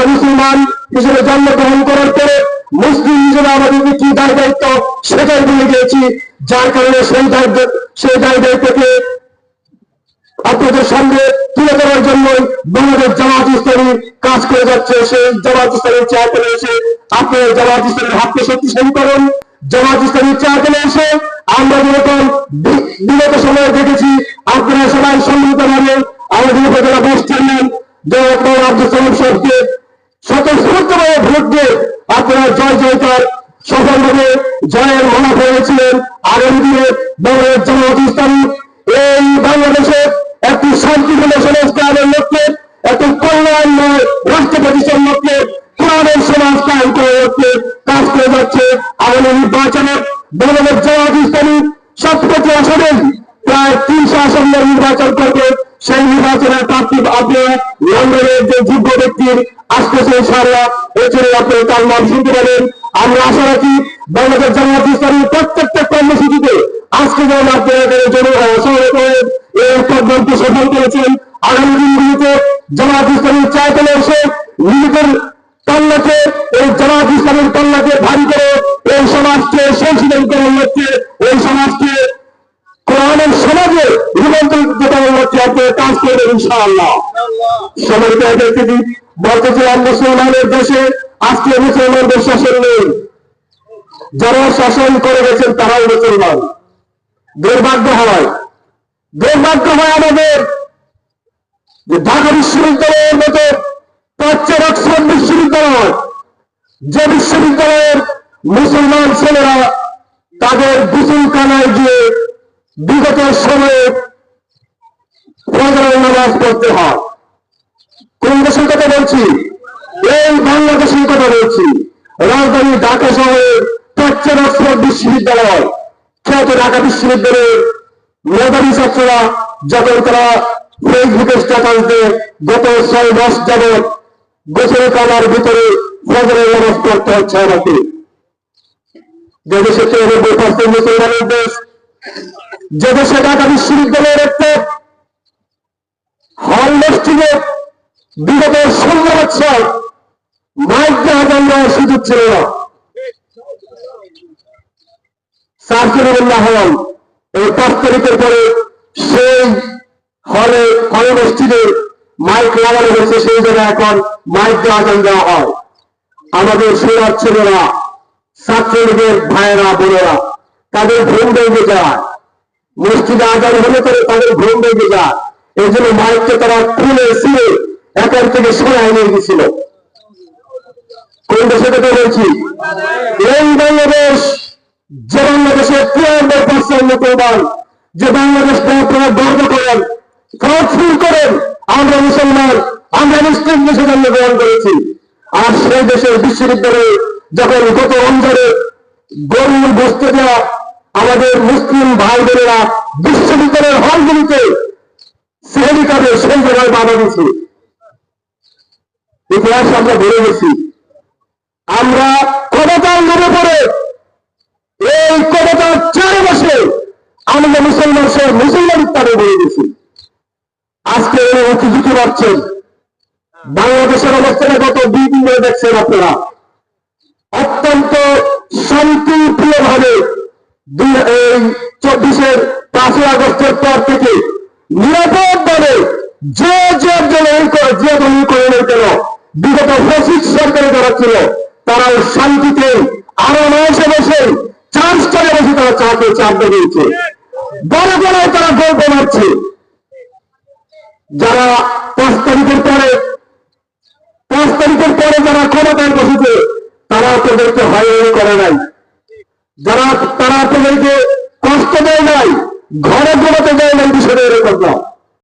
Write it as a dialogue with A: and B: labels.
A: আমরা মুসলমান হিসেবে জন্মগ্রহণ করার পরে মুসলিম হিসেবে আমাদেরকে কি দায় দায়িত্ব সেটাই যার কারণে সেই দায় সেই দায় দায়িত্বকে আপনাদের তুলে ধরার জন্য বাংলাদেশ জামাত কাজ করে যাচ্ছে। সেই জামাত ইসলামীর চেয়ারম্যানে এসে আপনার জামাত ইসলামের হাতকে শক্তিশালী করুন। জামাত ইসলামীর এসে আমরা যেরকম বিগত সময়ে দেখেছি, আপনারা সবাই সম্মিলিতভাবে জয়কার সফলভাবে জয়ের মালা হয়েছিলেন আগামী দিনে বাংলাদেশ জামাত ইসলামী। এই বাংলাদেশে একটি শান্তিপূর্ণ সংস্কারের লক্ষ্যে, একটি কল্যাণময় রাষ্ট্র প্রতিষ্ঠার লক্ষ্যে কোরআনের সমাজ কায়ন করার কাজ করে যাচ্ছে আগামী নির্বাচনে। বাংলাদেশ জামাত ইসলামী সবকটি আসনে প্রায় তিনশো আসন নির্বাচন করবে। সেই নির্বাচনের প্রার্থী আপনারা লন্ডনের যে যোগ্য ব্যক্তির আসতেছে সারা এছাড়া আপনারা তার নাম শুনতে পারেন আমরা আশা রাখি বাংলাদেশ জামাত ইসলামের প্রত্যেকটা কর্মসূচিতে আজকে যেমন আপনারা এই প্রকল্পকে সফল করেছেন। আগামী দিনগুলিতে জামাত ইসলামের চায়তলে এসে নিজেদের পাল্লাকে এই জামাত ইসলামের পাল্লাকে ভারী করে এই সমাজকে সংশোধন করার লক্ষ্যে, এই সমাজকে কোরআনের সমাজে রূপান্তরিত করার লক্ষ্যে আপনারা কাজ করবেন ইনশাআল্লাহ। সমাজকে এদেরকে বলতে চাই মুসলমানের দেশে আজকে মুসলমানদের শাসন নেই। যারা শাসন করে গেছেন তারাও মুসলমান। দুর্ভাগ্য হয়। দুর্ভাগ্য হয় আমাদের যে ঢাকা বিশ্ববিদ্যালয়ের মতো প্রাচ্যের অক্সফোর্ড বিশ্ববিদ্যালয়, যে বিশ্ববিদ্যালয়ের মুসলমান ছেলেরা তাদের গুসুলখানায় গিয়ে বিগত সময়ে ফজরের নামাজ পড়তে হয়। বলছি, এই বাংলাদেশের কথা বলছি। রাজধানী ঢাকা শহরের প্রাচ্যের অক্সফোর্ড বিশ্ববিদ্যালয়, খ্যাত ঢাকা বিশ্ববিদ্যালয়ের মেধাবী ছাত্ররা যখন তারা ফেসবুকে স্ট্যাটাস দেয় গত ছয় মাস যাবৎ গোসল কামার ভিতরে ফজরের নামাজ পড়তে হচ্ছে আমাকে। দেশে মুসলমানের দেশ, যে দেশে ঢাকা বিশ্ববিদ্যালয়ের একটা হল বিগত ষোলো বছর মাইক দেওয়া যাওয়ার সুযোগ ছিল না। সার্কিরুল্লাহ হল এই পাঁচ তারিখের পরে সেই হলে, হল মসজিদে মাইক লাগানো হয়েছে, সেই জায়গায় এখন মাইক যান দেওয়া হয়। আমাদের সোনার ছেলেরা ছাত্রলীগের ভাইয়েরা, বোনেরা, তাদের ঘুম ভেঙে যায়। মসজিদে আজান হলে তাদের ঘুম ভেঙে যায়। এই জন্য মাইককে তারা খুলে ছিঁড়ে এখান থেকে সরাই নিয়ে গেছিল। কোন দেশে কথা বলছি? বাংলাদেশ, যে বাংলাদেশের পার্সেন্ট মুসলমান, যে করেন করেন, আমরা মুসলমান, আমরা মুসলিম দেশে জন্মগ্রহণ করেছি। আর সেই দেশের বিশ্ববিদ্যালয়ে যখন গত অঞ্চলে গরু বসতে দেওয়া আমাদের মুসলিম ভাই বোনেরা বিশ্ববিদ্যালয়ের হলগুলিতে শ্রেণি কাজে সেই জায়গায় বাধা দিচ্ছে ইতিহাস আমরা ভুলে গেছি। আমরা ক্ষমতার নেমে পড়ে। এই ক্ষমতার চারপাশে আমরা মুসলমান সহ মুসলমান তাদের বলে গেছি। আজকে উঁচু ঝুঁকি পাচ্ছেন বাংলাদেশের অবস্থাটা গত দুই দিন ধরে দেখছেন আপনারা। অত্যন্ত শান্তিপ্রিয় ভাবে এই চব্বিশের পাঁচই আগস্টের পর থেকে নিরাপদ ভাবে যে যে এই করে যে দল এই করে কেন? বিগত ফসিক সরকারে যারা ছিল, তারা শান্তিতে আরও মাসে বসে চার স্টারে বসে তারা চা পেয়েছে আড্ডা দিয়েছে বড় বড় তারা গল্প মারছে। যারা পাঁচ তারিখের পরে, পাঁচ তারিখের পরে যারা ক্ষমতায় বসেছে, তারা আপনাদেরকে হয়রানি করে নাই। যারা, তারা আপনাদেরকে কষ্ট দেয় নাই, ঘরে ঘুমাতে দেয় নাই, বিষয়টা এরকম না।